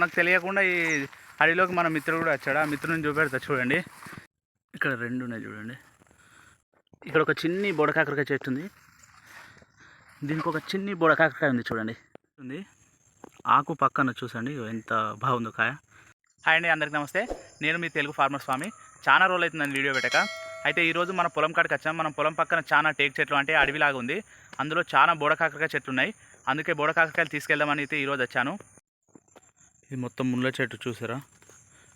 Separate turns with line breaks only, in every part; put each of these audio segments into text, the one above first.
మనకు తెలియకుండా ఈ అడవిలోకి మన మిత్రుడు కూడా వచ్చాడు. ఆ మిత్రుడిని చూపెడతా చూడండి. ఇక్కడ రెండు ఉన్నాయి చూడండి. ఇక్కడ ఒక చిన్ని బొడకాకరకాయ చెట్టు ఉంది. దీనికి ఒక చిన్ని బొడకాకరకాయ ఉంది చూడండి. ఉంది. ఆకు పక్కన చూసండి ఎంత బాగుందో కాయ. హాయ్ అండి అందరికి నమస్తే. నేను మీ తెలుగు ఫార్మర్ స్వామి. చాలా రోజులు అవుతుందండి వీడియో పెట్టక. అయితే ఈరోజు మన పొలం కాడికి వచ్చాం. మనం పొలం పక్కన చాలా టేక్ చెట్లు అంటే అడవిలాగా ఉంది. అందులో చాలా బోడకాకరకాయ చెట్లు ఉన్నాయి. అందుకే బోడకాకరకాయలు తీసుకెళ్దామని అయితే ఈరోజు వచ్చాను. ఇది మొత్తం ముళ్ళ చెట్టు చూసారా?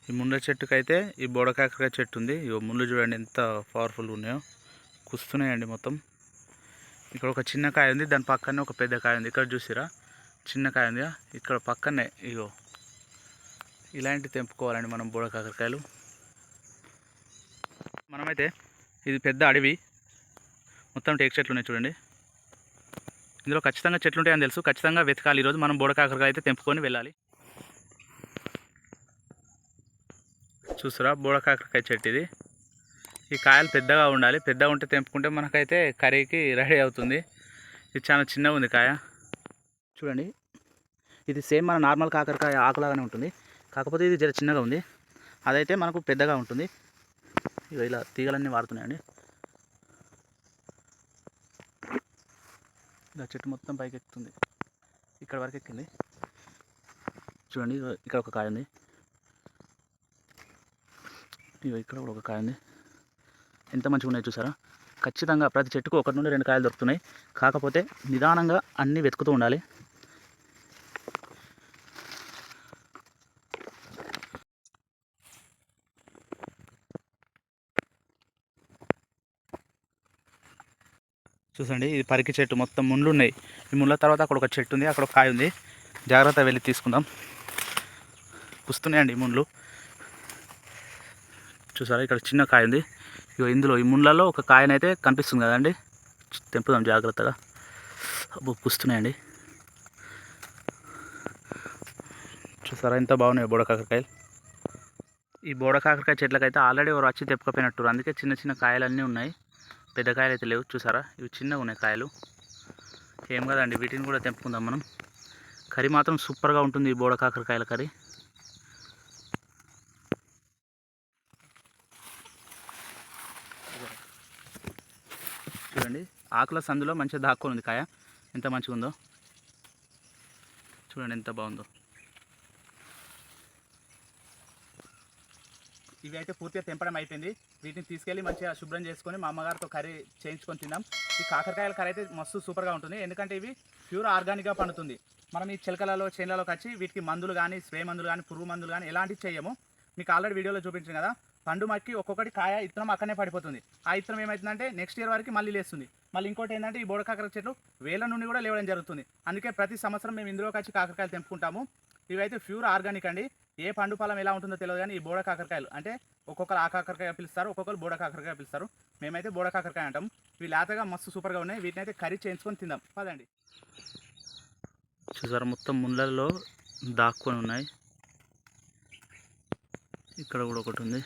ఈ ముళ్ళ చెట్టుకు అయితే ఈ బోడకాకరకాయ చెట్టు ఉంది. ఇవి ముళ్ళు చూడండి ఎంత పవర్ఫుల్గా ఉన్నాయో. కుస్తున్నాయండి మొత్తం. ఇక్కడ ఒక చిన్న కాయ ఉంది. దాని పక్కనే ఒక పెద్ద కాయ ఉంది. ఇక్కడ చూసిరా? చిన్న కాయ ఉంది. ఇక్కడ పక్కనే ఇగో ఇలాంటి తెంపుకోవాలండి మనం బోడకాకరకాయలు. మనమైతే ఇది పెద్ద అడవి. మొత్తం టేక్ చెట్లు ఉన్నాయి చూడండి. ఇందులో ఖచ్చితంగా చెట్లు ఉంటాయని తెలుసు. ఖచ్చితంగా వెతకాలి. ఈరోజు మనం బోడకాకరకాయ అయితే తెంపుకొని వెళ్ళాలి. చూసారా బోడ కాకరకాయ చెట్టు ఇది. ఈ కాయలు పెద్దగా ఉండాలి. పెద్దగా ఉంటే తెంపుకుంటే మనకైతే కర్రీకి రెడీ అవుతుంది. ఇది చాలా చిన్నగా ఉంది కాయ. చూడండి. ఇది సేమ్ మన నార్మల్ కాకరకాయ ఆకులాగానే ఉంటుంది. కాకపోతే ఇది జర చిన్నగా ఉంది. అదైతే మనకు పెద్దగా ఉంటుంది. ఇక ఇలా తీగలన్నీ వాడుతున్నాయండి. ఇలా చెట్టు మొత్తం పైకి ఎక్కుతుంది ఇక్కడ వరకు ఎక్కింది చూడండి ఇక్కడ ఒక కాయ ఉంది. ఇక్కడ కూడా ఒక కాయ ఉంది ఎంత మంచిగా ఉన్నాయి చూసారా? ఖచ్చితంగా ప్రతి చెట్టుకు ఒకటి నుండి రెండు కాయలు దొరుకుతున్నాయి. కాకపోతే నిదానంగా అన్నీ వెతుకుతూ ఉండాలి. చూసండి ఇది పరికి చెట్టు. మొత్తం ముండ్లు ఉన్నాయి. ఈ ముళ్ళ తర్వాత అక్కడ ఒక చెట్టు ఉంది అక్కడ ఒక కాయ ఉంది. జాగ్రత్త వెళ్ళి తీసుకుందాం. పుస్తున్నాయండి ముండ్లు. చూసారా? ఇక్కడ చిన్న కాయ ఉంది. ఇక ఇందులో ఈ ముండ్లలో ఒక కాయనైతే కనిపిస్తుంది కదండి. తెంపుదాం జాగ్రత్తగా. అబ్బో పుస్తున్నాయండి. చూసారా? ఎంత బాగున్నాయి బోడ కాకరకాయలు. ఈ బోడ కాకరకాయ చెట్లకైతే ఆల్రెడీ ఎవరు వచ్చి తెప్పుకపోయినట్టు అందుకే చిన్న చిన్న కాయలన్నీ ఉన్నాయి. పెద్ద కాయలు అయితే లేవు. చూసారా? ఇవి చిన్నగా ఉన్నాయి కాయలు. ఏం కదండి? వీటిని కూడా తెంపుకుందాం మనం. కర్రీ మాత్రం సూపర్గా ఉంటుంది ఈ బోడ కాకరకాయల కర్రీ చూడండి ఆకుల సందులో మంచిగా దాక్కుని ఉంది కాయ. ఎంత మంచిగా ఉందో చూడండి ఎంత బాగుందో. ఇవి అయితే పూర్తిగా తెంపడం అయిపోయింది. వీటిని తీసుకెళ్ళి మంచిగా శుభ్రం చేసుకొని మా అమ్మగారితో కర్రీ చేయించుకొని తిందాం. ఈ కాకరకాయల కర్రీ అయితే మస్తు సూపర్గా ఉంటుంది. ఎందుకంటే ఇవి ప్యూర్ ఆర్గానిక్గా పండుతుంది. మనం ఈ చిలకలలో చేనులలోకి వచ్చి వీటికి మందులు కానీ స్ప్రే మందులు కానీ పురుగు మందులు కానీ ఎలాంటివి చేయము. మీకు ఆల్రెడీ వీడియోలో చూపించాను కదా. పండు మక్కి ఒక్కొక్కటి కాయ ఇత్తనం అక్కడనే పడిపోతుంది. ఆ ఇత్తనం ఏమవుతుందంటే నెక్స్ట్ ఇయర్ వరకు మళ్ళీ లేస్తుంది. మళ్ళీ ఇంకోటి ఏంటంటే ఈ బోడ కాకర చెట్లు వేల నుండి కూడా లేవడం జరుగుతుంది. అందుకే ప్రతి సంవత్సరం మేము ఇందులోకి వచ్చి కాకరకాయలు తెంపుకుంటాము. ఇవైతే ప్యూర్ ఆర్గానిక్ అండి. ఏ పండు ఫలం ఎలా ఉంటుందో తెలియదు కానీ ఈ బోడ కాకరకాయలు అంటే ఒక్కొక్కరు ఆ కాకరకాయ పిలుస్తారు ఒక్కొక్కరు బోడ కాకరకాయ పిలుస్తారు. మేమైతే బోడ కాకరకాయ అంటాం. ఇవి లేతగా మస్తు సూపర్గా ఉన్నాయి. వీటిని అయితే కర్రీ చేయించుకొని తిందాం. పదండి. చూసారు మొత్తం ముళ్ళల్లో దాక్కొని ఉన్నాయి. ఇక్కడ కూడా ఒకటి ఉంది.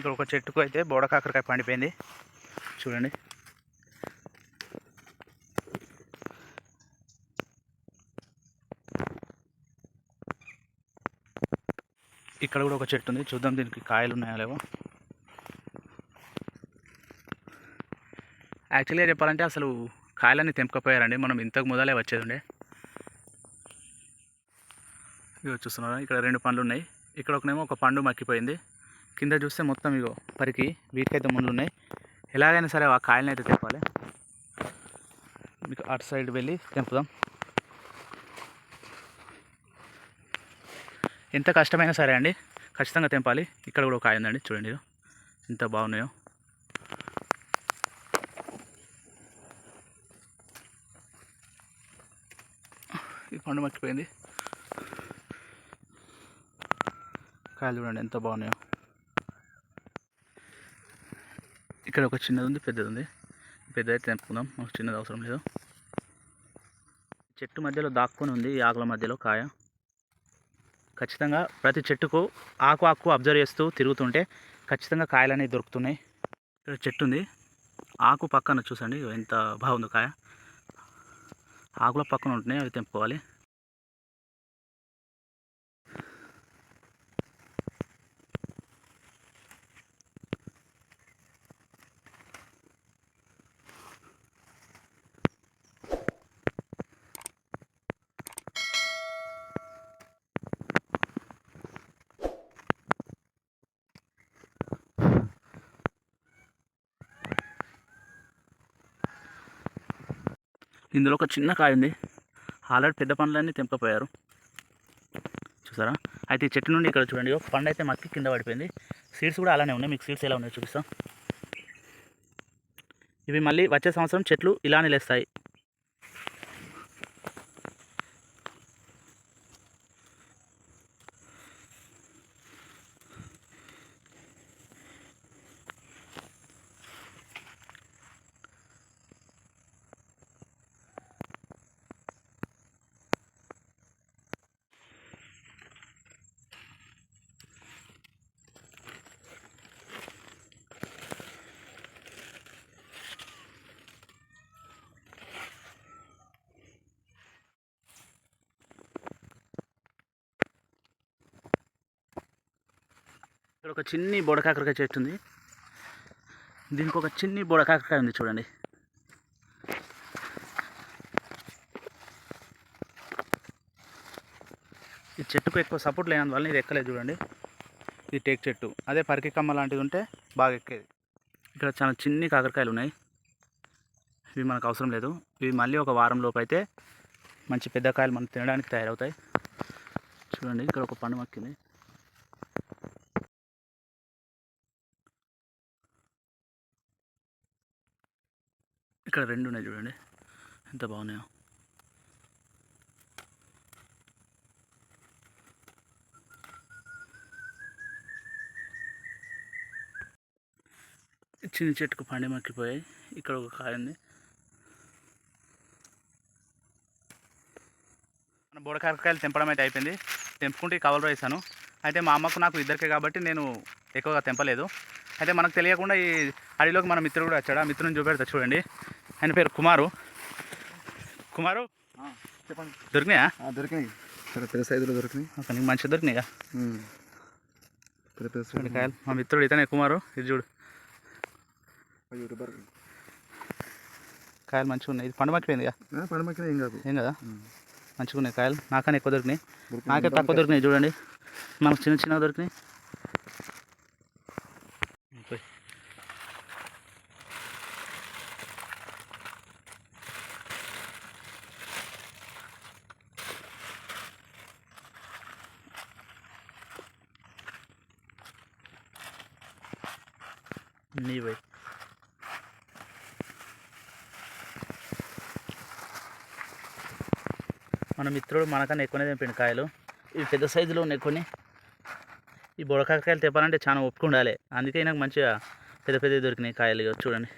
ఇక్కడ ఒక చెట్టుకు అయితే బోడ కాకరకాయ పండిపోయింది. చూడండి. ఇక్కడ కూడా ఒక చెట్టు ఉంది. చూద్దాం దీనికి కాయలు ఉన్నాయా లేవో. యాక్చువల్గా చెప్పాలంటే అసలు కాయలన్నీ తెంపకపోయారండి. మనం ఇంతకు మొదలే వచ్చేది ఉండే ఇగో చూస్తున్నారా? ఇక్కడ రెండు పండ్లు ఉన్నాయి. ఇక్కడ ఒకనేమో ఒక పండు మక్కిపోయింది. కింద చూస్తే మొత్తం ఇగో పరికి వీటికైతే ముందు ఉన్నాయి ఎలాగైనా సరే ఆ కాయలను అయితే తెంపాలి. మీకు అటు సైడ్ వెళ్ళి తెంపుదాం. ఎంత కష్టమైనా సరే అండి ఖచ్చితంగా తెంపాలి. ఇక్కడ కూడా ఒక కాయ ఉందండి చూడండి ఎంత బాగున్నాయో. ఈ పండు మర్చిపోయింది. కాయలు చూడండి ఎంత బాగున్నాయో. ఇక్కడ ఒక చిన్నది ఉంది పెద్దది ఉంది పెద్దది తెంపుకుందాం. మాకు చిన్నది అవసరం లేదు. చెట్టు మధ్యలో దాక్కుని ఉంది ఈ ఆకుల మధ్యలో కాయ. ఖచ్చితంగా ప్రతి చెట్టుకు ఆకు ఆకు అబ్జర్వ్ చేస్తూ తిరుగుతుంటే ఖచ్చితంగా కాయలు అనేవి దొరుకుతున్నాయి. ఇక్కడ చెట్టు ఉంది ఆకు పక్కన చూసండి ఎంత బాగుందో కాయ. ఆకుల పక్కన ఉంటున్నాయి అవి తెంపుకోవాలి. ఇందులో ఒక చిన్న కాయ ఉంది. ఆల్రెడీ పెద్ద పండ్లన్నీ తెంపకపోయారు. చూసారా? అయితే ఈ చెట్టు నుండి ఇక్కడ చూడండి. పండు అయితే మక్కి కింద పడిపోయింది. సీడ్స్ కూడా అలానే ఉన్నాయి. మీకు సీడ్స్ ఎలా ఉన్నాయో చూపిస్తాం. ఇవి మళ్ళీ వచ్చే సంవత్సరం చెట్లు ఇలా నిలేస్తాయి ఇక్కడ ఒక చిన్ని బొడకాకరకాయ చెట్టు ఉంది. దీనికి ఒక చిన్ని బొడకాకరకాయ ఉంది చూడండి. ఈ చెట్టుకు ఎక్కువ సపోర్ట్ లేనందువల్ల ఇది ఎక్కలేదు చూడండి. ఇది టేక్ చెట్టు. అదే పరికి కమ్మ లాంటిది ఉంటే బాగా ఎక్కేది. ఇక్కడ చాలా చిన్ని కాకరకాయలు ఉన్నాయి. ఇవి మనకు అవసరం లేదు. ఇవి మళ్ళీ ఒక వారం లోపు అయితే మంచి పెద్ద కాయలు మనం తినడానికి తయారవుతాయి. చూడండి ఇక్కడ ఒక పండు మక్కింది. ఇక్కడ రెండు ఉన్నాయి చూడండి. ఎంత బాగున్నాయో. చిన్న చెట్టుకు పండి మక్కిపోయాయి. ఇక్కడ ఒక కాయ ఉంది. మన బుడకారకాయలు తెంపడం అయితే అయిపోయింది. తెంపుకుంటే కవర్ వేసాను అయితే మా అమ్మకు నాకు ఇద్దరికే కాబట్టి నేను ఎక్కువగా తెంపలేదు. అయితే మనకు తెలియకుండా ఈ అడవిలోకి మన మిత్రుడు కూడా వచ్చాడు. ఆ మిత్రుని చూపెడతా చూడండి. ఆయన పేరు కుమారు. కుమారు
చెప్పండి.
దొరికినాయా?
దొరికినాయి. పెద్ద సైజులో దొరికినాయి.
నీకు మంచిగా దొరికినాయిగా
ఉమ్. పెద్ద
కాయలు. మా మిత్రుడు ఇతనే కుమారు. ఇది చూడు.
యూట్యూబర్
కాయలు మంచిగా ఉన్నాయి. ఇది పండు మక్కిపోయిందిగా
పడమకిన ఏం కాదు.
ఏం కదా. మంచిగా ఉన్నాయి కాయలు. నాకన్నా ఎక్కువ దొరికినాయి.
దొరికినాయి.
నాకే తక్కువ దొరికినాయి చూడండి. మనకు చిన్న చిన్నగా దొరికినాయి పోయి. నీ పోయి మన మిత్రుడు మనకన్నా ఎక్కువనే తెంపిండు కాయలు. ఇవి పెద్ద సైజులో ఉన్నాయి కొన్ని. ఈ బుడకాకాయలు తెప్పాలంటే చాలా ఒప్పుకుండాలి. అందుకే నాకు మంచిగా పెద్ద పెద్దవి దొరికినాయి కాయలు చూడండి.